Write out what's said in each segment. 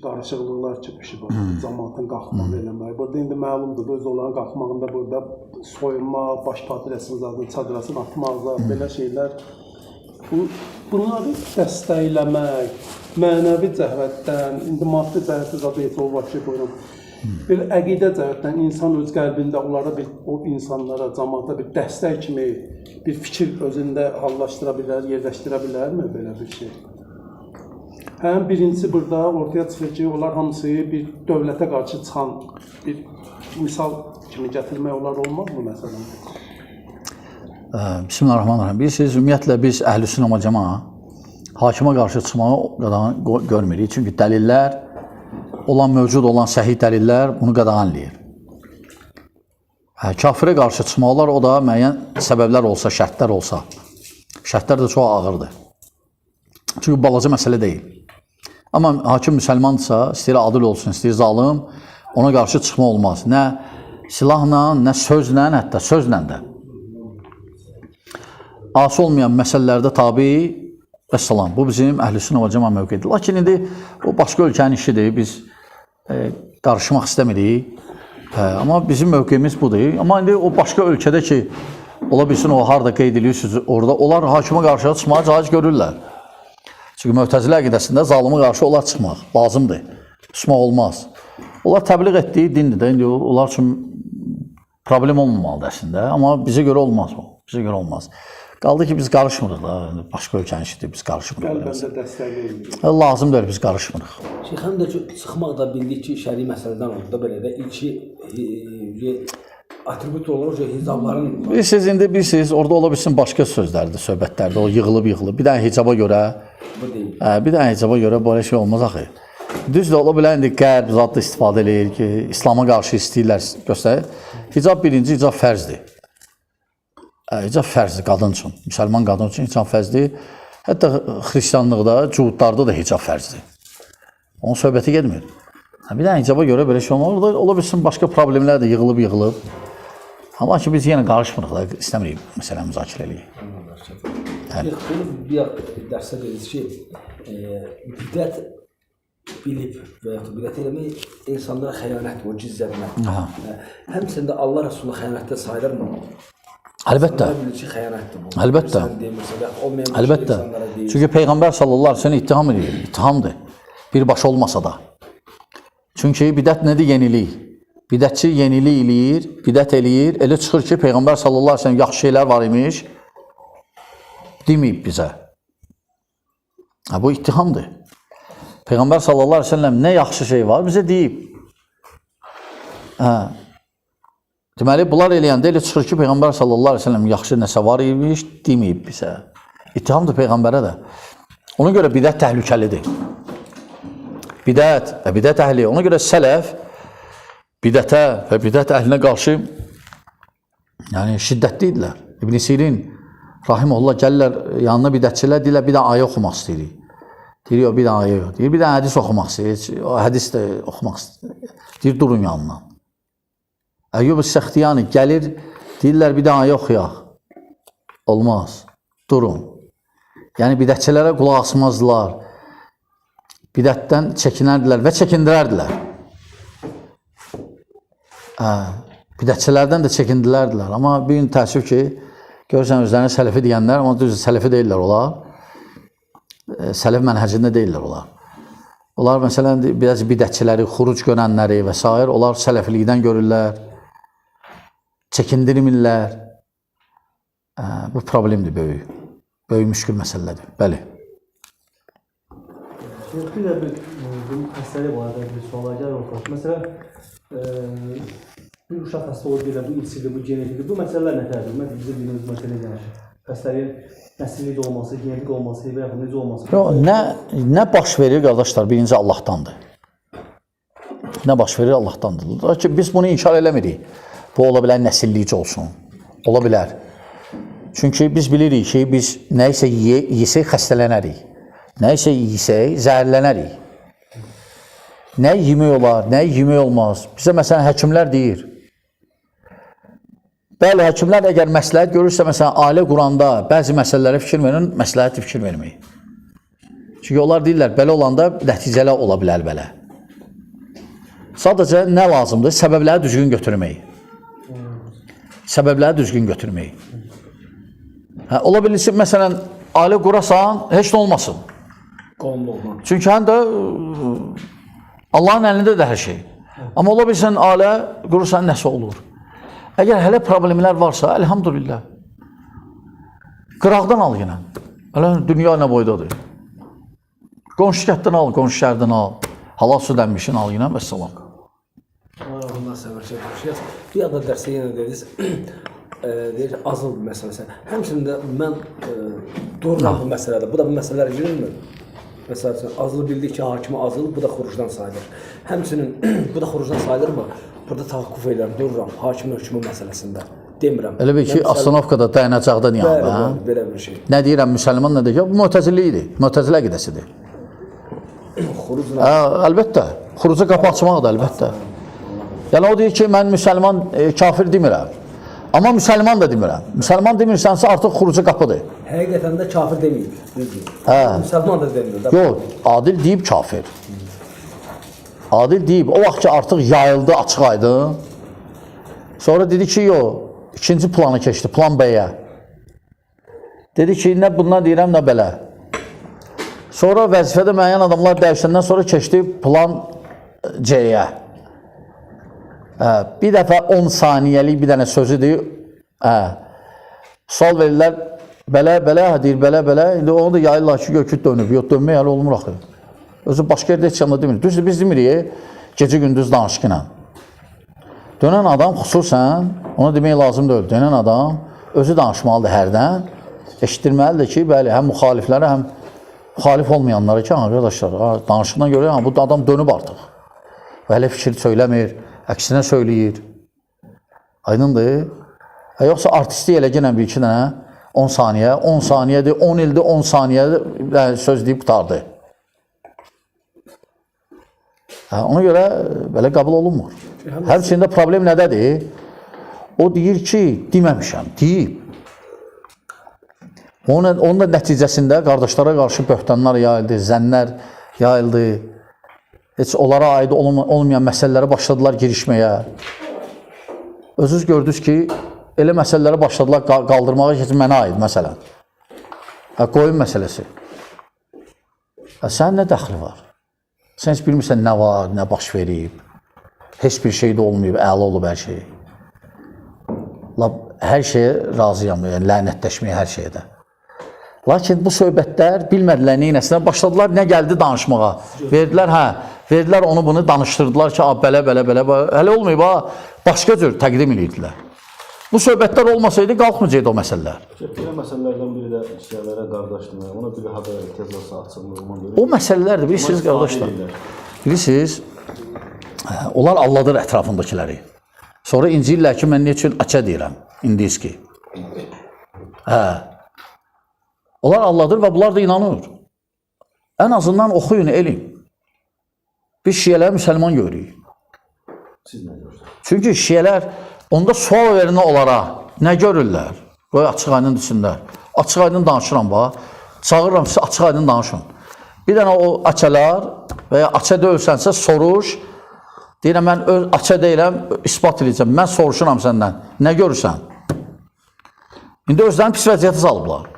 qarışıqlıqlar çıxışı var. Cəmaatın qalxmağı eləmək. Burada indi məlumdur, öz onların qalxmağında burada soyunma, baş patriyasını zaten çadırasını atmaqlar, belə şeylər. Bu bunları dəstəkləmək, mənəvi cəhətdən, indi maddi cəhətdə zaten heç o vəbşə qoyuram. Belə əqidə cəhətdən insan öz qəlbində onlara bir o insanlara, cəmaata bir dəstək kimi bir fikir özündə hallaşdıra bilər, yerləşdirə bilərmi belə bir şey? Həm birincisi burada ortaya çıxır ki, onlar hamısı bir dövlətə qarşı çıxan bir misal kimi gətirmək olar olmazmı məsələn? Bismillahirrahmanirrahim. Bilirsiniz, ümumiyyətlə biz əhlüsünnə və cəmaa hakimə qarşı çıxmağı qadağan görmürük. Çünki dəlillər olan mövcud olan səhih dəlillər bunu qadağanlayır. Hə, kafirə qarşı çıxmaq olar, o da müəyyən səbəblər olsa, şərtlər olsa. Şərtlər də çox ağırdır. Çünki balaca məsələ deyil. Amma hakim müsəlmandırsa, istəyir adil olsun, istəyir zalım, ona qarşı çıxma olmaz. Nə silahla, nə sözlə, hətta sözlə də. Asi olmayan məsələlərdə tabi və salam. Bu bizim əhlüsünnə və cəma mövqeyidir. Lakin indi o başqa ölkənin işidir. Biz e, qarışmaq istəmirik. Hə, amma bizim mövqeyimiz budur. Amma indi o başqa ölkədə ki, ola bilsin o harda qeyd edirsiniz, orada onlar hakimə qarşı çıxmağa caiz görürlər. Çünki Mötəzilə əqidəsində zalımə qarşı onlar çıxmaq lazımdır. Susmaq olmaz. Onlar təbliğ etdiyi dindir də. İndi onlar üçün problem olmamalıdır əslində. Amma bizə görə olmaz o. Bizə görə olmaz. Qaldı ki, biz qarışmırıq da. Başqa ölkənin işidir, biz qarışmırıq. belə məsələ. Qəlbəndə dəstəkləyir. Hə, Lazım deyil, biz qarışmırıq. Şeyx həm də ki, çıxmaq da bildik ki, şəri məsələdən oldu da belə də ilki e, e, atribut olaraq ki, hicabların Bilirsiniz, indi bilirsiniz, orada ola bilsin başqa sözlərdir, söhbətlərdə. O yığılıb yığılıb. Bir dənə hicaba görə, bu deyil. hə, bir dənə hicaba görə belə şey olmaz axı. Düzdür, ola bilər indi qərb zat da istifadə eləyir ki, İslam'a qarşı istəyirlər göstərir. Hicab birinci hicab fərzdir. Hə, hicab fərzdir qadın üçün. Müsəlman qadın üçün hicab fərzdir. Hətta xristianlıqda, cuhudlarda da hicab fərzdir. Onun söhbəti getmir. Hə, bir dənə hicaba görə belə şey olmaz. Orada ola bilsin başqa problemlər də yığılıb yığılıb. Amma ki biz yenə qarışmırıq da, istəmirik məsələni müzakirə eləyək. Şeyx bunu bir dərsdə dediniz ki, e, bidət bilib və ya bidət eləmək insanlara xəyanətdir, o gizlətmək. Aha. E, Həmçində Allah Rəsulü xəyanətdə sayılırmı? Əlbəttə. Əlbəttə. Bir Əlbəttə. Çünki Peyğəmbər sallallahu əleyhi və səlləm ittiham edir. İttihamdır. Birbaşa olmasa da. Çünki bidət nədir? Yenilik. Bidətçi yenilik eləyir, bidət eləyir. Elə çıxır ki, Peyğəmbər sallallahu əleyhi və səlləm yaxşı şeylər var imiş. Deməyib bizə. Ha, bu ittihamdır. Peyğəmbər sallallahu əleyhi və səlləm nə yaxşı şey var bizə deyib. Hə. Deməli, bunlar eləyəndə elə çıxır ki, Peyğəmbər sallallahu əleyhi və səlləm yaxşı nəsə var imiş, deməyib bizə. İttihamdır peyğəmbərə də. Ona görə bidət təhlükəlidir. Bidət, və bidət əhli, ona görə sələf bidətə və bidət əhlinə qarşı yəni şiddətli idilər. İbn Sirin rahimehullah gəlirlər yanına bidətçilər deyirlər bir də ayə oxumaq istəyirik. Deyir, yox, bir də ayə yox. Deyir, bir də hədis oxumaq istəyir. O hədis də oxumaq istəyir. Deyir, durun yanından. Əyyub Səxtiyani gəlir, deyirlər bir də ayə oxuyaq. Olmaz. Durun. Yəni bidətçilərə qulaq asmazdılar. Bidətdən çəkinərdilər və çəkindirərdilər. Hə, bidətçilərdən də çəkindilərdilər. Amma bir gün təəssüf ki, görürsən özlərini sələfi deyənlər, amma düzdür, sələfi deyirlər onlar. E, Sələf mənhəcində deyirlər onlar. Onlar məsələn biraz bidətçiləri, xuruc görənləri və s. onlar sələflikdən görürlər. Çəkindirmirlər. Hə, bu problemdir böyük. Böyük müşkül məsələdir. Bəli. Bir de bir e, bu xəstəlik barədə bir suallar gəlir ortaya. Məsələn, e, bir uşaq xəstə olur deyirlər, bu irsidir, bu genetikdir. Bu məsələlər nətərdir? Ümumiyyətlə bizim bildiyimiz məsələ gəlir. Xəstəliyin nəsillik olması, genetik olması və yaxud necə olması. Yox, nə nə baş verir qardaşlar? Birinci Allahdandır. Nə baş verir Allahdandır. Lakin biz bunu inkar eləmirik. Bu ola bilər nəsillik olsun. Ola bilər. Çünki biz bilirik ki, biz nə isə ye- yesək xəstələnərik. Nə isə yesək zəhərlənərik. Nə yemək olar, nə yemək olmaz. Bizə məsələn həkimlər deyir. Bəli, həkimlər əgər məsləhət görürsə, məsələn, ailə quranda bəzi məsələlərə fikir verin, məsləhət fikir verməyin. Çünki onlar deyirlər, belə olanda nəticələr ola bilər belə. Sadəcə nə lazımdır? Səbəbləri düzgün götürmək. Səbəbləri düzgün götürmək. Hə, ola bilirsin, məsələn, ailə qurasan, heç nə olmasın. Çünki həm də Allahın əlindədir hər şey. Amma ola bilsən ailə qurursan nəsə olur. Əgər hələ problemlər varsa, elhamdülillah. Qıraqdan al yenə. Hələ dünya nə boydadır. Qonşu al, qonşu al. Halal su dənmişin al yenə və salam. Allah səvər şey. Bir ada dərsə yenə dediniz. e, deyir azıl məsələsi. Həmçinin də mən e, dururam bu məsələdə. Bu da bu məsələlərə girirmi? Məsəl üçün azılı bildik ki, hakimi azıl, bu da xurucdan sayılır. Həmçinin bu da xurucdan sayılırmı? Burada tahakkuf edirəm, dururam hakimin hökmü məsələsində. Demirəm. Elə bil ki, məsəl- Astanovkada dayanacaqda niyə? Bəli, Hə? bəli, belə bir şey. Nə deyirəm, müsəlman nə deyir? Bu Mu'təzili idi. Mu'təzilə qidəsidir. Xurucla Hə, əlbəttə. Xuruca qapı açmaq da əlbəttə. Yəni o deyir ki, mən müsəlman e, kafir demirəm. Amma müsəlman da demirəm. Müsəlman demirsənsə artıq xuruca qapıdır. həqiqətən də kafir. Düzdür. Hə. Müsəlman da demir. Yox, Adil deyib kafir. Adil deyib, o vaxt ki artıq yayıldı açıq aydın. Sonra dedi ki, yox, ikinci planı keçdi, plan B-yə. Dedi ki, nə bundan deyirəm, nə belə. Sonra vəzifədə müəyyən adamlar dəyişəndən sonra keçdi plan C-yə. Hə, bir dəfə 10 saniyəlik bir dənə sözüdür. Hə. Sual verirlər, belə, belə, deyir, belə, belə. İndi onu da yayırlar ki, göküt dönüb. Yox, dönmək hələ olmur axı. Özü başqa yerdə heç yanda demir. Düzdür, biz demirik, gecə-gündüz danışqınla. Dönən adam xüsusən, ona demək lazım deyil. Dönən adam özü danışmalıdır hərdən. Eşitdirməlidir ki, bəli, həm müxaliflərə, həm müxalif olmayanlara ki, arkadaşlar, ha, danışığına görə ha, bu adam dönüb artıq. Və hələ fikir söyləmir, əksinə söyləyir. Aydındır? Ha, yoxsa artistlik elə genə bir iki dənə 10 saniyə, 10 saniyədir, 10 ildir, 10 saniyədir söz deyib qutardı. Ona görə belə qəbul olunmur. Həmçində problem nədədir? O deyir ki, deməmişəm, deyib. Onun, onun da nəticəsində qardaşlara qarşı böhtanlar yayıldı, zənlər yayıldı. Heç onlara aid olma- olmayan məsələlərə başladılar girişməyə. Özünüz gördünüz ki, elə məsələləri başladılar qa- qaldırmağa ki, mənə aid məsələn. Qoyun məsələsi. Sənin nə dəxli var? Sən heç bilmirsən nə var, nə baş verib. Heç bir şey də olmayıb, əla olub hər şey. Lab, hər şeyə razıyam, yəni lənətləşməyə hər şeyə də. Lakin bu söhbətlər bilmədilər nə etsinlər, başladılar nə gəldi danışmağa. Verdilər, hə, verdilər onu bunu danışdırdılar ki, "A, belə belə belə belə." hələ olmayıb ha, başqa cür təqdim edirdilər. Bu söhbətlər olmasaydı qalxmayacaqdı o məsələlər. Belə məsələlərdən biri də şiələrə qardaşlığı, ona bir haqq tezlasa açılmığına görə. O məsələlərdir, bilirsiniz qardaşlar. Bilirsiniz, hə, onlar alladır ətrafındakiləri. Sonra inciyirlər ki, mən nə üçün açə deyirəm, indiski. Hə. Onlar alladır və bunlar da inanır. Ən azından oxuyun, elm. Biz şiələri müsəlman görürük. Siz nə görürsünüz? Çünki şiələr onda sual verin onlara nə görürlər? Qoy açıq aydın desinlər. Açıq aydın danışıram bax. Çağırıram sizi açıq aydın danışın. Bir dənə o açalar və ya aça deyilsənsə soruş. Deyirəm mən öz aça deyiləm, isbat edəcəm. Mən soruşuram səndən. Nə görürsən? İndi özlərini pis vəziyyətə salıblar.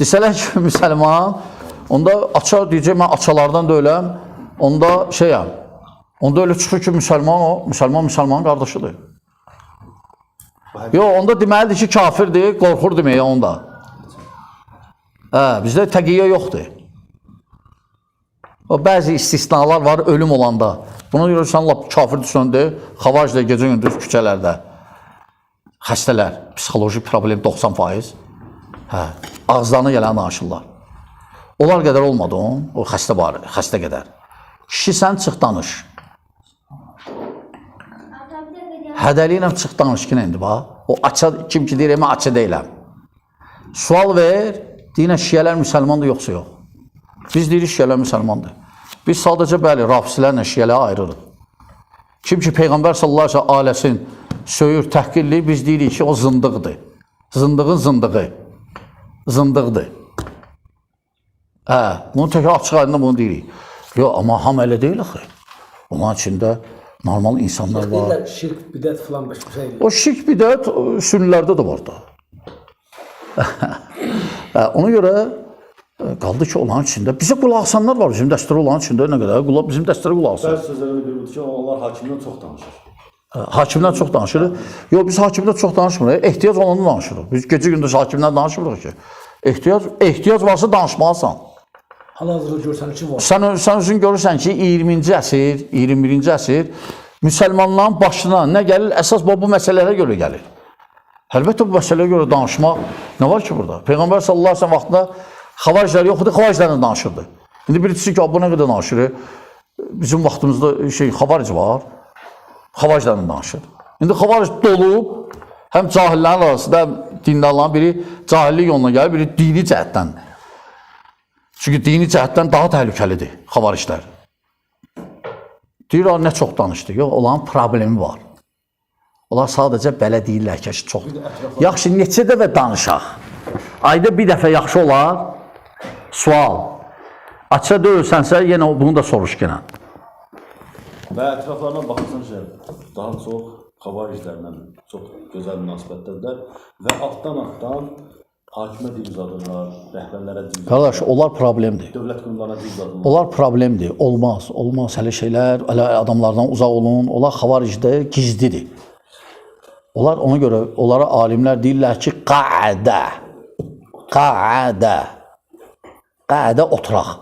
Desələr ki, müsəlman, onda aça deyəcək, mən açalardan deyiləm, onda şeyəm, onda elə çıxır ki, müsəlman o, müsəlman müsəlmanın qardaşıdır. Yox, onda deməlidir ki, kafirdir, qorxur deməyə onda. Hə, bizdə təqiyyə yoxdur. O bəzi istisnalar var ölüm olanda. Buna görə sən lap kafir düşəndə, xavacda gecə gündüz küçələrdə. Xəstələr, psixoloji problem 90%. Hə, ağızlarına gələn danışırlar. Onlar qədər olmadı o, o xəstə var, xəstə qədər. Kişi sən çıx danış. Hədəliylə çıx danış ki, indi bax. O aça kim ki deyir, mən aça deyiləm. Sual ver, deyinə şiələr müsəlmandır yoxsa yox. Biz deyirik şiələr müsəlmandır. Biz sadəcə bəli, rafisilərlə şiələri ayırırıq. Kim ki Peyğəmbər sallallahu əleyhi və ailəsin söyür, təhqirli, biz deyirik ki, o zındıqdır. Zındığın zındığı. Zındıqdır. Hə, bunu təkrar açıq aydın bunu deyirik. Yox, amma ham elə deyil axı. Onun içində Normal insanlar var. Deyirlər şirk, bidət filan başqa şey. O şirk bidət o, sünnilərdə də var da. Hə, Ona görə e, qaldı ki, onların içində bizə qulaq asanlar var bizim dəstəri olan içində nə qədər qulaq bizim dəstərə qulaq asır. Bəzi sözlərdə bir budur ki, onlar hakimdən çox danışır. Hakimdən çox danışırıq. Yox, biz hakimdən çox danışmırıq. Ehtiyac olanı danışırıq. Biz gecə gündüz hakimdən danışmırıq ki. Ehtiyac ehtiyac varsa danışmalısan. Hal-hazırda görsən ki, var. Sən sən özün görürsən ki, 20-ci əsr, 21-ci əsr müsəlmanların başına nə gəlir? Əsas bu məsələlərə görə gəlir. Əlbəttə bu məsələyə görə danışmaq nə var ki burada? Peyğəmbər sallallahu əleyhi və səlləm vaxtında xavariclər yox idi, xavariclərlə danışırdı. İndi birisi ki, bu nə qədər danışır? Bizim vaxtımızda şey xavaric var. Xavariclərlə danışır. İndi xavaric dolub həm cahillərin arasında həm dindarların biri cahillik yoluna gəlir, biri dini cəhətdən. Çünki dini cəhətdən daha təhlükəlidir xavariclər. Deyirlər nə çox danışdı. Yox, onların problemi var. Onlar sadəcə belə deyirlər ki, çox. Yaxşı, neçə dəfə danışaq? Ayda bir dəfə yaxşı olar. Sual. Açsa döyülsənsə, yenə bunu da soruş genə. Və ətraflarına baxırsan şey, daha çox xavariclərlə çox gözəl münasibətdədirlər və altdan-altdan hakimə dil uzadırlar, rəhbərlərə dil uzadırlar, Qardaş, onlar problemdir. dövlət qurumlarına dil uzadırlar. Onlar problemdir. Olmaz. Olmaz. Hələ şeylər, hələ adamlardan uzaq olun. Onlar xavaricdə gizlidir. Onlar ona görə onlara alimlər deyirlər ki, qaədə. Qaədə. Qaədə oturaq.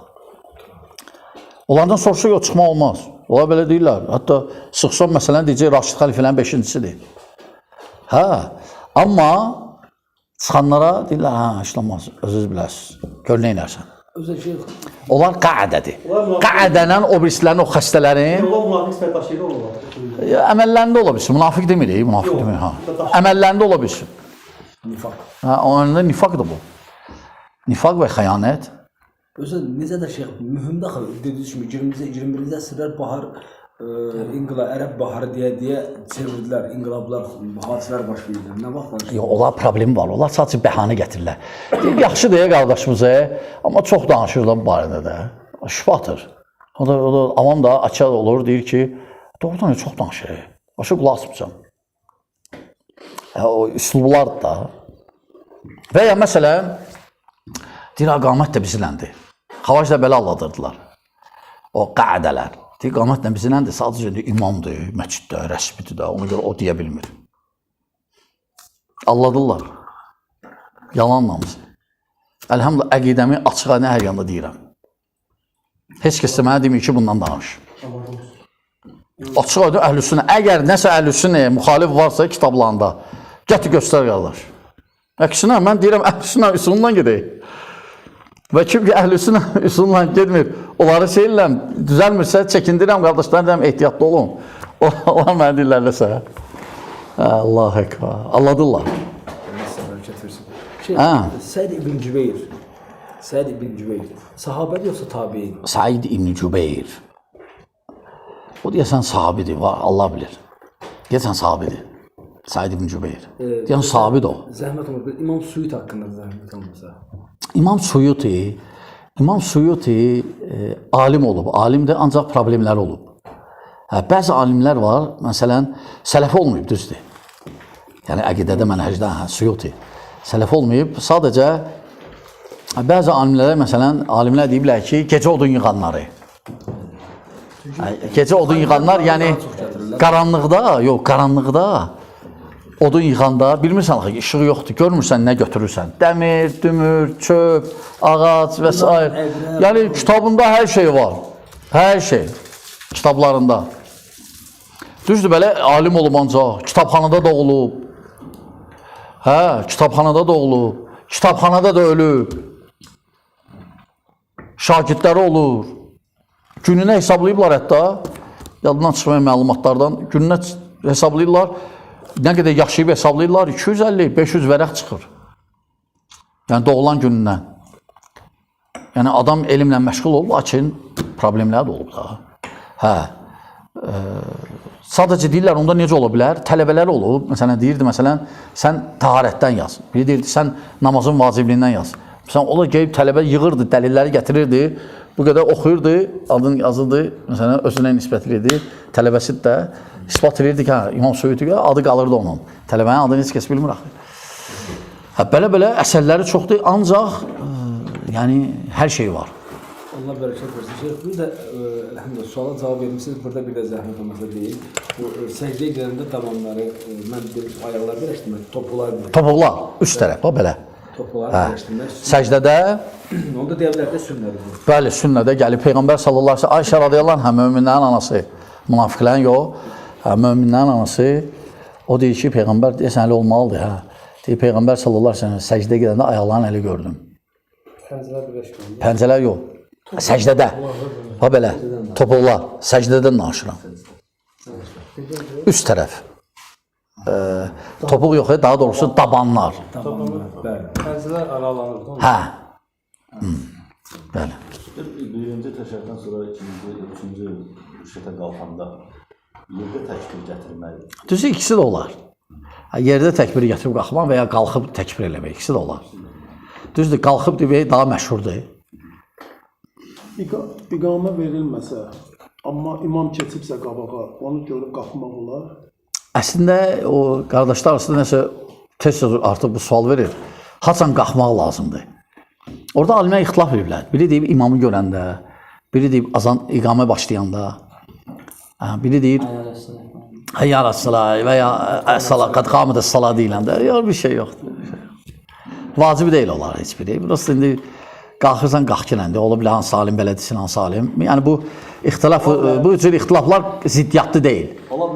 Onlardan soruşsa yox çıxmaq olmaz. Onlar belə deyirlər. Hətta sıxsan məsələn deyəcək Raşid xəlifələrin 5-incisidir. Hə, amma çıxanlara deyirlər, hə, işləmaz, özünüz biləsiniz. Gör nə edərsən. Onlar qaədədir. Qaədənən o birislərin, o xəstələrin əməllərində ola bilsin. Münafiq demirik, münafiq demirik ha. Əməllərində ola bilsin. nifaq. Ha, onun nifaqdır bu. Nifaq və xəyanət. Özə necə də şey mühüm daxil dediyiniz kimi 20-ci 21-ci əsrlər bahar inqilab ərəb baharı deyə deyə çevirdilər. İnqilablar, hadisələr baş verdi. Nə vaxt Yox, onlar problemi var. Onlar sadəcə bəhanə gətirirlər. Deyir, yaxşı deyə qardaşımıza, amma çox danışırlar bu barədə də. Şifatır. O da, o da avam da açıq olur, deyir ki, doğrudan da çox danışır. Başa qulaq asmısan. Hə, o üslublar da. Və ya məsələn, deyir, qamət də bizləndir. Xavac da belə alladırdılar. O qədələr. Deyir, qamət də bizləndir. Sadəcə deyir, imamdır, məsciddə, rəsmidir də. Ona görə o deyə bilmir. Alladırlar. Yalan namazı. Əlhamdülillah əqidəmi açıq nə hər yanda deyirəm. Heç kəs də mənə demir ki, bundan danış. Açıq aydın əhlüsünnə. Əgər nəsə əhlüsünnəyə müxalif varsa kitablarında, gətir göstər qardaş. Əksinə mən deyirəm əhlüsünnə üsulundan gedək. Və kim ki əhlüsünnə üsulundan getmir, onları şeylə düzəlmirsə çəkindirəm qardaşlar, deyirəm ehtiyatlı olun. Onlar mənə deyirlər nəsə. Allah ekber. Versin. Şey, Hə. Səid ibn Cübeyr. Səid ibn Cübeyr. Sahabədir yoxsa tabiin? Said İbn Cübeyr. O deyəsən sahabidir, var, Allah bilir. Deyəsən sahabidir. Said İbn Cübeyr. Deyən sahabid o. Zəhmət olmasa İmam Suyut haqqında zəhmət olmasa. İmam Suyuti, İmam Suyuti e, alim olub, alimdir, ancaq problemləri olub. Hə, bəzi alimlər var, məsələn, sələfi olmayıb, düzdür. Yəni əqidədə mənhəcdə hə, Suyuti. Sələfi olmayıb, sadəcə bəzi alimlərə məsələn, alimlər deyiblər ki, gecə odun yığanları. Gecə odun yığanlar, yəni qaranlıqda, yox, qaranlıqda odun yığanda bilmirsən axı işığı yoxdur, görmürsən nə götürürsən. Dəmir, dümür, çöp, ağac və s. Yəni kitabında hər şey var. Hər şey kitablarında. Düzdür belə alim olub ancaq kitabxanada doğulub. Hə, kitabxanada doğulub. Kitabxanada da ölüb. Şagirdləri olur. Gününə hesablayıblar hətta. Yadından çıxmayan məlumatlardan gününə hesablayırlar. Nə qədər yaşayıb hesablayırlar? 250, 500 vərəq çıxır. Yəni doğulan günündən. Yəni adam elmlə məşğul olub, lakin problemləri də olub da. Hə. E, sadəcə deyirlər onda necə ola bilər? Tələbələri olub. Məsələn deyirdi məsələn sən taharətdən yaz. Biri deyirdi sən namazın vacibliyindən yaz. Məsələn ola gəlib tələbə yığırdı, dəlilləri gətirirdi. Bu qədər oxuyurdu, adın yazıldı, məsələn, özünə nisbət edirdi. Tələbəsi də isbat edirdi ki, hə, İmam Suyuti adı qalırdı onun. Tələbənin adını heç kəs bilmir axı. Hə, belə-belə əsərləri çoxdur, ancaq ə, yəni hər şey var. Allah bərəkət versin. Şeyx, bir də e, elhamdülillah suala cavab vermisiniz. Burada bir də zəhmət olmasa deyil. Bu e, səcdəyə gedəndə davamları e, mən bir ayaqlar birləşdirmək, topuqlar birləşdirmək. Topuqlar üst tərəf, bax belə. Topuqlar Hə. birləşdirmək. Səcdədə Onda deyə bilər də sünnədir. Bəli, sünnədə gəlib Peyğəmbər sallallahu əleyhi və səlləm Ayşə radiyallahu anha möminlərin anası, münafiqlərin yox, möminlərin anası o deyir ki, Peyğəmbər deyəsən elə olmalıdır, hə. Deyir Peyğəmbər sallallahu əleyhi və səlləm səcdəyə gedəndə ayaqlarının əli gördüm. Pəncələr birləşmir. Pəncələr yox. Səcdədə. Ha belə, topuqlar, səcdədən danışıram. Üst tərəf. Ə, topuq yox, daha doğrusu dabanlar. Bəli. Pəncələr aralanır. Hə. Bəli. Birinci təşəkkürdən sonra ikinci, üçüncü rüşətə qalxanda yerdə təkbir gətirmək. Düzü ikisi də olar. Yerdə təkbir gətirib qalxmaq və ya qalxıb təkbir eləmək ikisi də olar. Düzdür, qalxıb demək daha məşhurdur. İqa, iqamə verilməsə, amma imam keçibsə qabağa, onu görüb qalxmaq olar. Əslində o qardaşlar arasında nəsə tez-tez artıq bu sual verir. Haçan qalxmaq lazımdır? Orada alimlər ixtilaf ediblər. Biri deyib imamı görəndə, biri deyib azan iqamə başlayanda, hə, biri deyir Hayya alas-salah və ya əs-salah qad qamədə salah deyiləndə, yox bir şey yoxdur. Vacib deyil onlar heç biri. Burası indi qalxırsan qalx gələndə, ola bilər hansı alim belə desin, hansı alim. Yəni bu ixtilaf bu cür ixtilaflar ziddiyyatlı deyil.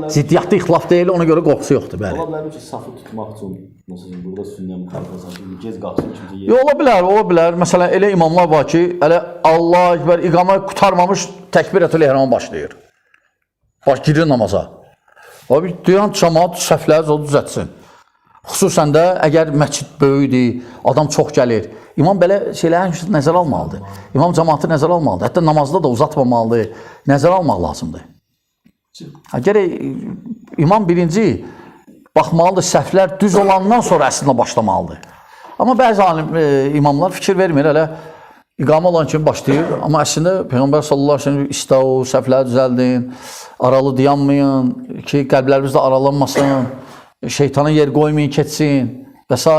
Ziddiyyatlı ixtilaf deyil, ona görə qorxusu yoxdur, bəli. Ola bilər ki, safı tutmaq üçün, məsələn, burada sünnə müxalifəsən ki, gec qalxsın kimsə yer. Ola bilər, ola bilər. Məsələn, elə imamlar var ki, elə Allah ekber iqamə qutarmamış təkbirətül ehrama başlayır. Baş girir namaza. Abi duyan cəmaət səhvləri o düzəltsin. Xüsusən də əgər məscid böyükdür, adam çox gəlir. İmam belə şeyləri həmişə nəzərə almalıdır. İmam cəmaatı nəzərə almalıdır. Hətta namazda da uzatmamalıdır. Nəzərə almaq lazımdır. Ha, gərək e, imam birinci baxmalıdır səhvlər düz olandan sonra əslində başlamalıdır. Amma bəzi alim e, imamlar fikir vermir elə iqamə olan kimi başlayır, amma əslində Peyğəmbər sallallahu əleyhi və səlləm istəu, səhvləri düzəldin, aralı dayanmayın ki, qəlbləriniz də aralanmasın, şeytana yer qoymayın, keçsin və s.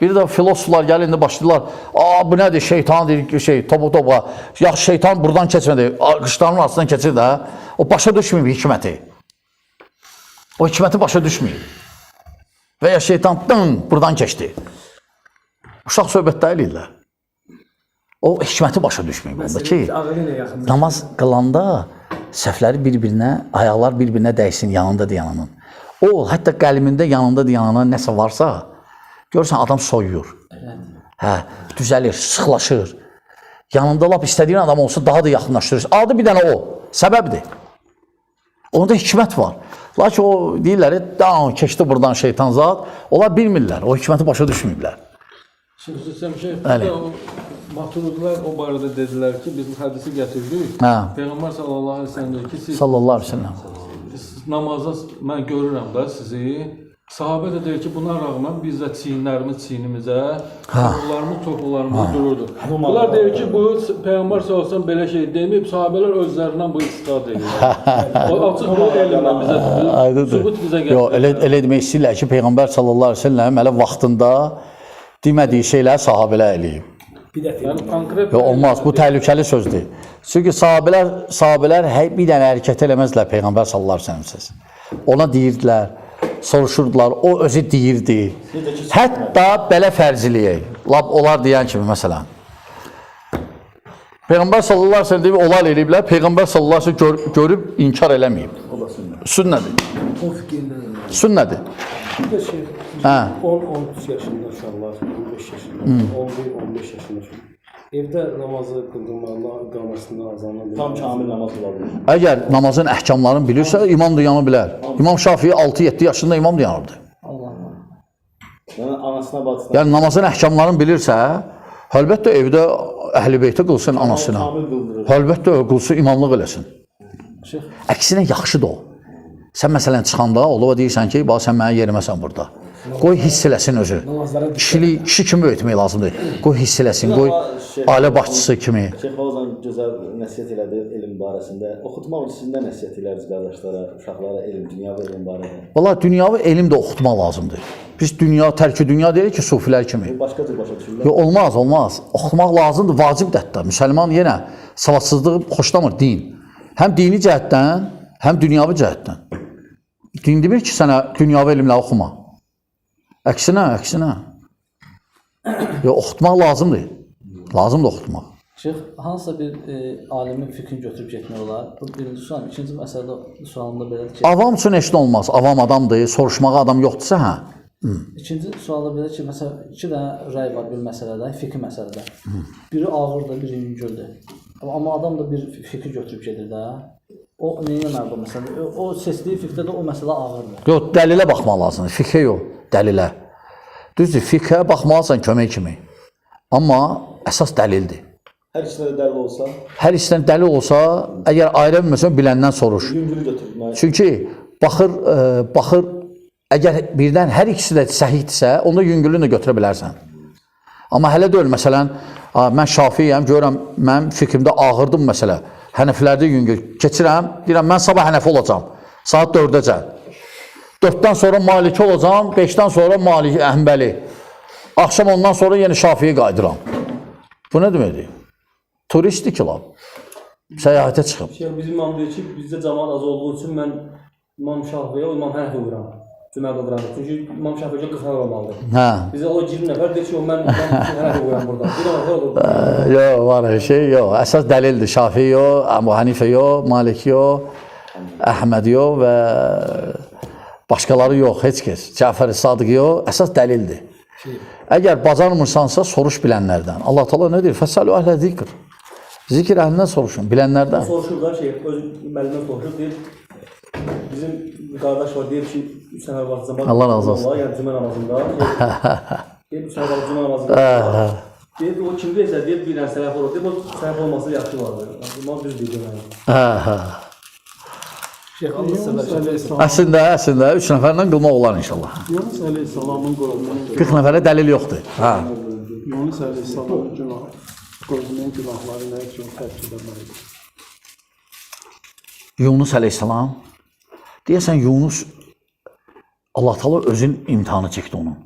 Bir də filosoflar gəlində başlayırlar. "A, bu nədir? Şeytan deyir şey, topu topa. Yaxşı şeytan buradan keçmədi. Qışlarının arasından keçir də. O başa düşməyib hikməti. O hikməti başa düşməyib. Və ya şeytan dın buradan keçdi. Uşaq söhbətləri eləyirlər. O hikməti başa düşməyib onda ki, namaz qılanda səhvləri bir-birinə, ayaqlar bir-birinə dəysin yanında dayananın. O, hətta qəlbində yanında dayanan nəsə varsa, görürsən adam soyuyur. Hə, düzəlir, sıxlaşır. Yanında lap istədiyin adam olsa daha da yaxınlaşdırır. Adı bir dənə o, səbəbdir. Onda hikmət var. Lakin o deyirlər, "Dan, keçdi buradan şeytan zat." Onlar bilmirlər, o hikməti başa düşməyiblər. Şey, bir də o Maturudlar o barədə dedilər ki, biz hədisi gətirdik. Hə. Peyğəmbər sallallahu əleyhi və səlləm deyir ki, siz, Sallallahu əleyhi və səlləm. siz namaza mən görürəm də sizi. Sahabə də deyir ki, buna rəğmən biz də çiyinlərimiz çiynimizə, topuqlarımız topuqlarımıza dururdu. Bunlar deyir ki, bu Peyğəmbər sallallahu əleyhi və səlləm belə şey deməyib, sahabelər özlərindən bu istifadə edirlər. o açıq bu elmlə bizə Aydındır. sübut bizə Yo, gətirir. elə elə demək istəyirlər ki, Peyğəmbər sallallahu əleyhi və səlləm elə vaxtında demədiyi şeyləri sahabelər eləyib. Yo, olmaz. Bu təhlükəli sözdür. Çünki sahabelər sahabelər hər bir dənə hərəkət eləməzlər Peyğəmbər sallallahu əleyhi və səlləm. Ona deyirdilər, soruşurdular, o özü deyirdi. Hətta belə fərziliyək. Lap onlar deyən kimi məsələn. Peyğəmbər sallallahu əleyhi və səlləm deyib, onlar eləyiblər. Peyğəmbər sallallahu əleyhi və səlləm gör, görüb inkar eləməyib. Sünnədir. Sünnədir. Bir də şey, Hə. 10-13 yaşında uşaqlar, 15 yaşında, 11-15 yaşında uşaqlar. Evdə namazı qıldırmaqla, qamasında azanla Tam kamil namaz qıla bilir. Əgər namazın əhkamlarını bilirsə, imam da yana bilər. İmam Şafii 6-7 yaşında imam da yanırdı. Yəni anasına, bacısına Yəni namazın əhkamlarını bilirsə, əlbəttə evdə əhl-i beytə qılsın anasına. Əlbəttə qılsın, imamlıq eləsin. Əksinə yaxşıdır o. Sən məsələn çıxanda olub deyirsən ki, bax sən mənim yeriməsən burada. Qoy hiss eləsin özü. Kişilik, kişi kimi böyütmək lazımdır. Qoy hiss eləsin, qoy ailə başçısı kimi. Şeyx Ozan gözəl nəsihət elədi elm barəsində. Oxutmaq üçün sizin nə nəsihət edərsiniz qardaşlara, uşaqlara elm, dünyəvi elm barədə? Valla dünyavi elm də oxutmaq lazımdır. Biz dünya, tərki dünya deyirik ki, sufilər kimi. Başqa cür başa düşürlər. Yo, olmaz, olmaz. Oxumaq lazımdır, vacibdir hətta. Müsəlman yenə savadsızlığı xoşlamır din. Həm dini cəhətdən, həm dünyavi cəhətdən. Din demir ki, sənə dünyavi elmlə oxuma. Əksinə, əksinə. Yo, oxutmaq lazımdır. Lazımdır oxutmaq. Şeyx, hansısa bir e, alimin fikrini götürüb getmək olar? Bu birinci sual. İkinci məsələdə sualında belədir ki, Avam üçün heç nə olmaz. Avam adamdır, soruşmağa adam yoxdursa, hə. ikinci sualda belə ki, məsələn, iki dənə rəy var bir məsələdə, fikri məsələdə. Biri ağırdır, biri yüngüldür. Amma adam da bir fikri götürüb gedir də. O nəyə məqul məsələn? O, seçdiyi fikrdə də o məsələ ağırdır. Yox, dəlilə baxmaq lazımdır. Fiqhə yox, dəlilə. Düzdür, fiqhə baxmalısan kömək kimi. Amma əsas dəlildir. Hər ikisində də dəlil olsa, Hər işdən dəlil olsa, əgər ayrı bilmirsən, biləndən soruş. yüngülü götürmək. Çünki baxır, e, baxır, əgər birdən hər ikisi də səhihdirsə, onda yüngülünü də götürə bilərsən. Amma hələ deyil, məsələn, a, mən Şafiyəm, görürəm, mənim fikrimdə ağırdır bu məsələ. Hənəfilərdə yüngül. Keçirəm, deyirəm, mən sabah Hənəfi olacağam. Saat 4-dəcən. 4-dən sonra Maliki olacağam, 5-dən sonra Maliki Əhməli. Axşam ondan sonra yenə Şafiyə qayıdıram. Bu nə deməkdir? Turistdir ki, lap. Səyahətə çıxıb. Şey, bizim imam deyir ki, bizdə cəmaət az olduğu üçün mən İmam Şafiyə, İmam Hənəfi uyuram. Cümədə duram. Çünki İmam Şafiyə 40 nəfər olmalıdır. Hə. Bizə o 20 nəfər deyir ki, o mən İmam Hənəfi uyuram burada. Bir nəfər olur. Yox, var şey yox. Əsas dəlildir. Şafii yox, Əbu Hanifə yox, Malik yox, Əhməd yox və başqaları yox, heç kəs. Cəfər Sadiq yox, əsas dəlildir. Əgər bacarmırsansa soruş bilənlərdən. Allah Taala nə deyir? Fəsalu əhlə zikr. Zikr əhlindən soruşun, bilənlərdən. Soruşurlar şey, öz müəllimdən soruşur, deyir, bizim qardaş var, deyir ki, 3 nəfər var zaman. Allah razı olsun. Yəni cümə namazında. Deyir, 3 nəfər var cümə namazında. Deyir, o kim deyirsə, deyir, bir dənə sələf olur. Deyir, o sələf olması yaxşı vardır. İmam düz Allah sevər. Əleyhissalam. Əslində, əslində 3 nəfərlə qılmaq olar inşallah. Yunus Əleyhissalamın qövmünün 40 nəfərə dəlil yoxdur. Hə. Yunus Əleyhissalamın günah qövmünün günahları nə üçün tərk edilməlidir? Yunus əleyhissalam deyəsən Yunus Allah Taala özün imtahanı çəkdi onun.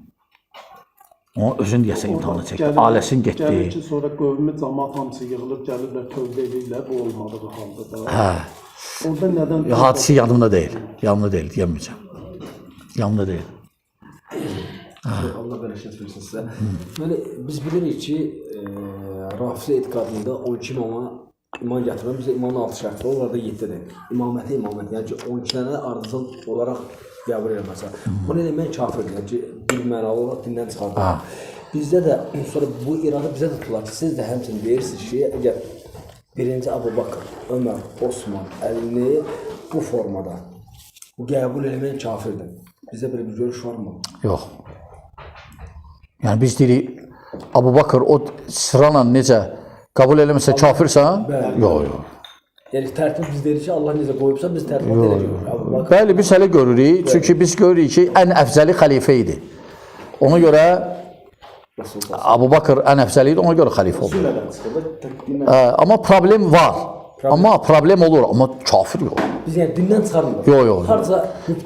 O özün deyəsən imtahanı çəkdi. Ailəsin Gəlir getdi. ki, sonra qövmü cəmaat hamısı yığılıb gəlirlər tövbə edirlər bu olmadığı halda da. Hə. Orada nədən Hadisi yadımda deyil. Yadımda deyil, deyəməyəcəm. Yadımda deyil. Allah bərəkət versin sizə. Deməli biz bilirik ki, e, Rafizi etiqadında 12 imama iman gətirmə bizə imanın 6 şərti var, orada 7-dir. İmaməti imamət, yəni ki 12 dənə ardıcıl olaraq qəbul edilməsə. Bunu demək kafirdir, yəni ki bilmənalı olaraq dindən çıxardır. Bizdə də sonra bu iradə bizə də tutular ki, siz də həmçinin deyirsiniz ki, əgər birinci Abu Bakr, Ömər, Osman, Əlini bu formada bu qəbul etməyən kafirdir. Bizdə belə bir görüş varmı? Yox. Yəni biz deyirik Abu Bakır o sırayla necə qəbul eləməsə kafirsən? Yox, yox. Yəni tərtib biz deyirik ki, Allah necə qoyubsa biz tərtib Bakr Bəli, biz hələ görürük. Çünki biz görürük ki, ən əfzəli xəlifə idi. Ona görə. Abu Bakır ən əfzəli idi, ona görə xəlifə oldu. Təqdimlə Hə, amma problem var. Amma problem olur, amma kafir yox. Biz yəni dindən çıxarmırıq. Yox, yox. Harca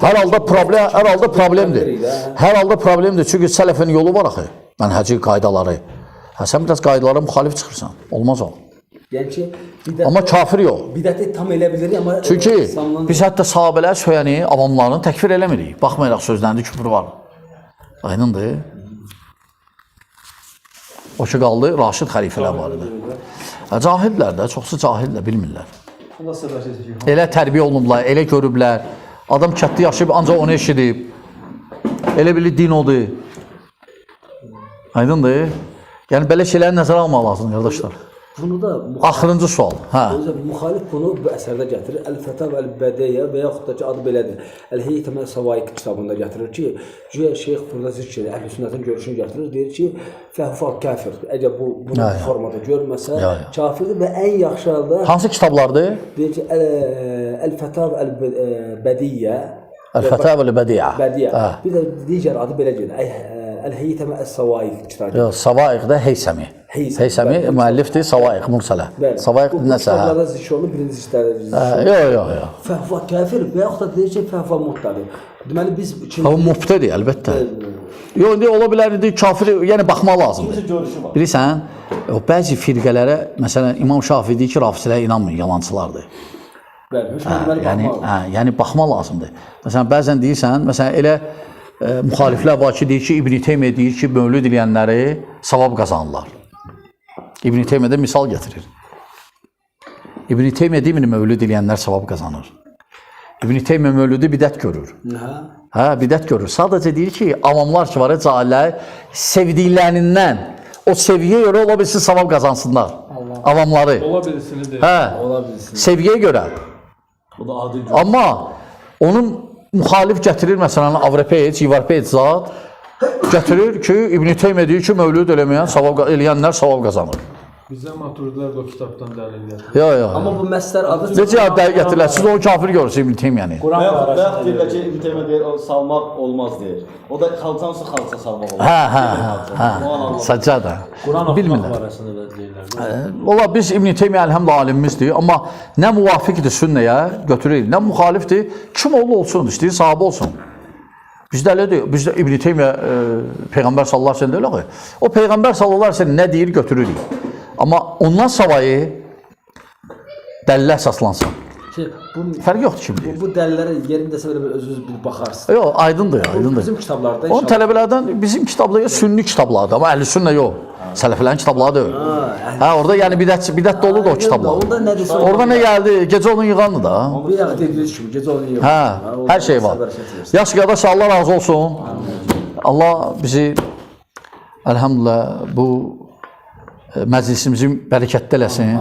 Hər halda problem, hər halda problemdir. Hər halda problemdir. Çünki sələfin yolu var axı. Mənhəci qaydaları. Hə, sən biraz qaydalara müxalif çıxırsan. Olmaz o. Yəni ki, bidət Amma kafir yox. bidəti tam elə bilirik, amma Çünki İslamdan biz hətta sahabələr söyəni, avamlarını təkfir eləmirik. Baxmayaraq sözlərində küfür var. Aynındır. O ki qaldı Raşid xəlifələr var idi. Cahillər də, çoxsu cahillər, bilmirlər. Elə tərbiyə olunublar, elə görüblər. Adam kətdə yaşayıb ancaq onu eşidib. Elə bilir din odur. Aydındır? Yəni belə şeyləri nəzərə almaq lazımdır qardaşlar. bunu da Axırıncı sual. Hə. Müxalif bunu bu əsərdə gətirir. Əl-Fətav əl-Bədiyyə və yaxud da ki adı belədir. Əl-Heytəmə Savaiq kitabında gətirir ki, güya Şeyx burada zikr edir, Əhl-i Sünnətin görüşünü gətirir, deyir ki, fəhfa kafir. Əgər bu bunu Ya, ya. formada görməsə, Ya, ya. kafirdir və ən yaxşı halda Hansı kitablardır? deyir ki, Əl- Əl-Fətav əl-Bədiyyə El-Fətavə el-Bədiə. Bədiyə. Hə. Bir də digər adı belə gedir. الهيثمه الصوايق الصوايق ده هيثمي هيثمي, هيثمي مؤلفته صوايق مرسله صوايق نسها Qur'an'da şonu birinci dərəcədə. Yox, yox, yox. Fəhva kafir və yaxud da deyir ki, fəhva mubtadi. Deməli biz ikinci Fəhva mubtadi əlbəttə. Yox, indi ola bilərdi kafir, yəni baxmaq lazımdır. Bilirsən, o bəzi firqələrə, məsələn, İmam Şafii deyir ki, rafizələrə inanmayın, yalançılardır. Bəli, yəni, hə, yəni baxmaq lazımdır. Məsələn, bəzən deyirsən, məsələn elə e, müxaliflər var ki, deyir ki, İbn Teymiyyə deyir ki, mövlüd eləyənləri savab qazanırlar. İbn Teymiyyə də misal gətirir. İbn Teymiyyə demir mövlüd eləyənlər savab qazanır. İbn Teymiyyə mövlüdü bidət görür. Hə. Hə, bidət görür. Sadəcə deyir ki, avamlar ki var, cahillər sevdiklərindən o seviyə görə ola bilsin savab qazansınlar. Avamları. Ola birisini deyir. Hə, Ola bilsin. seviyə görə. Bu da adi gün. Amma onun müxalif gətirir məsələn Avropeç, Avropeç zat gətirir ki, İbn Teymiyyə deyir ki, mövlüd eləməyən savab eləyənlər savab qazanır. Bizə maturidlər də o kitabdan dəlil gətirir. Yox, yox. Amma bu məsələr adı Necə dəqiq gətirirlər? Siz onu kafir görürsünüz İbn Teymiyyəni. Və yaxud və yaxud deyirlər ki, İbn Teymiyyə deyir, o salmaq olmaz deyir. O da xalçansa xalça salmaq olmaz. Hə, hə, hə. Səccada. Quran Bilmirlər. barəsində də deyirlər. Ola biz İbn Teymiyyə əlhəmdə alimimizdir, amma nə müvafiqdir sünnəyə götürür, nə müxalifdir. Kim olur olsun, istəyir sahabə olsun. Bizdə elədir. Bizdə İbn Teymiyyə e, peyğəmbər sallallahu əleyhi və səlləm deyil axı. O peyğəmbər sallallahu əleyhi və səlləm nə deyir götürürük. Amma ondan savayı dəlillə əsaslansa. ki, bu Fərq yoxdur kim bu, bu dəlillərə yerində sən belə özünüz bir baxarsınız. Yox, aydındır, aydındır. Bizim kitablarda Onun tələbələrdən bizim kitabları sünni kitablardır, amma əhl-i sünnə yox. Sələflərin kitabları deyil. Hə, orada yəni bidət bidət dolu da o kitablar. Onda nə desə Orada nə gəldi? Gecə onun yığandı da. Bir yaxı dediyiniz kimi gecə onu yığır. Hə, hər şey var. Yaş qardaş Allah razı olsun. Allah bizi elhamdülillah bu məclisimizin bərəkətli eləsin.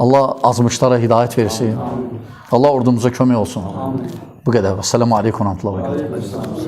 Allah azmışlara hidayət versin. Allah ordumuza kömək olsun. Bu qədər. Əssalamu alaykum və bərəkətuhu.